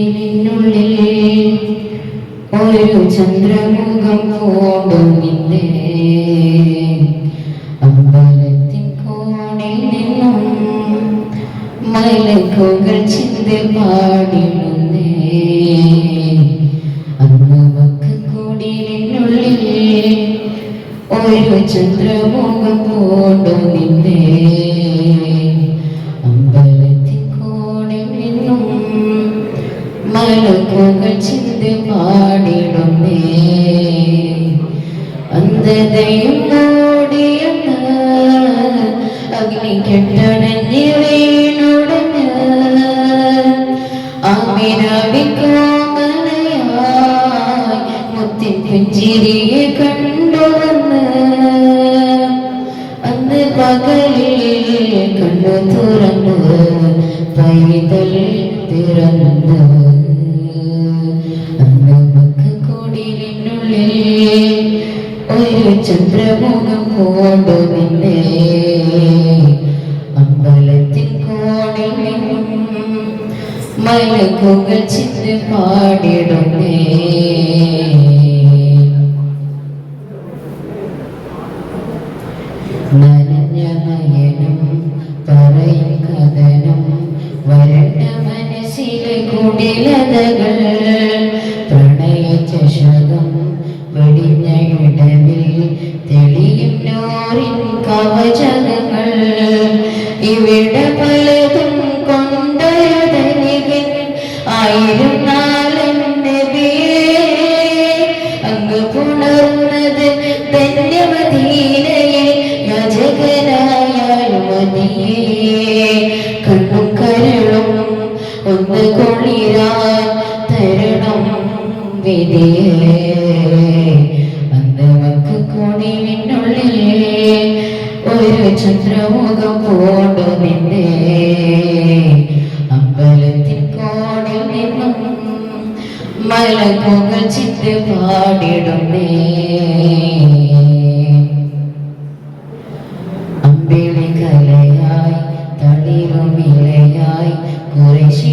കുടിലിനുള്ളിൽ ഒരു ചന്ദ്രമുഖം അമ്പലത്തിൻ കോണിൽ നിന്നും മലക്കുകൾ ചിന്ത പാടിടുന്നേ. ഒരു ചന്ദ്രമുഖം പോണ്ടു മലക്കുകൾ ചിന്തി പാടിടുന്നേ. അന്ധതയും ഓടിയെന്ന് അഗ്നി കെട്ടണഞ്ഞ് വീണുടഞ്ഞ്. ആമിരാവിക്കോമലയായി മുത്തിൻ പുഞ്ചിരിയെ കണ്ടുവന്ന്. അന്ന് പകലിൽ കണ്ണു തുറന്നു പൈതൽ തിറന്നു മക്കുകൂടിനുള്ളിൽ ഒരു ചന്ദ്രമുഖം കൊണ്ടു നിന്നെ. അമ്പലത്തിൻ കോണിൽ ചിന്ത് പാടിടുന്നേ. പറയും കഥനം വരണ്ട മനസ്സിലെ കുടിലതകൾ ഇവിടെ പലതും കൊണ്ടയതനികൻ ആയിരുന്നാലും അങ്ങ് പുണർന്നത് ധന്യമദീനയിൽ യജകനായാലും മതിയേ. കണ്ണും കരളും ഒന്ന് കൊള്ളിരാ തരണം വിധിയേ. ഒരു ചന്ദ്രമുഖം പോണ്ടു അമ്പലത്തിൽ അമ്പലത്തിൻ കോണിൽ നിന്നും മലക്കുകൾ ചിത്ത് പാടിടുന്നേ. അമ്പിളി കലയായി തളിരുമിലയായി കുറേശി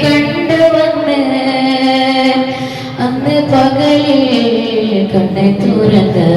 കണ്ടുവന്ന് അന്ന് പകലിൽ കണ്ണെ തുറന്ന്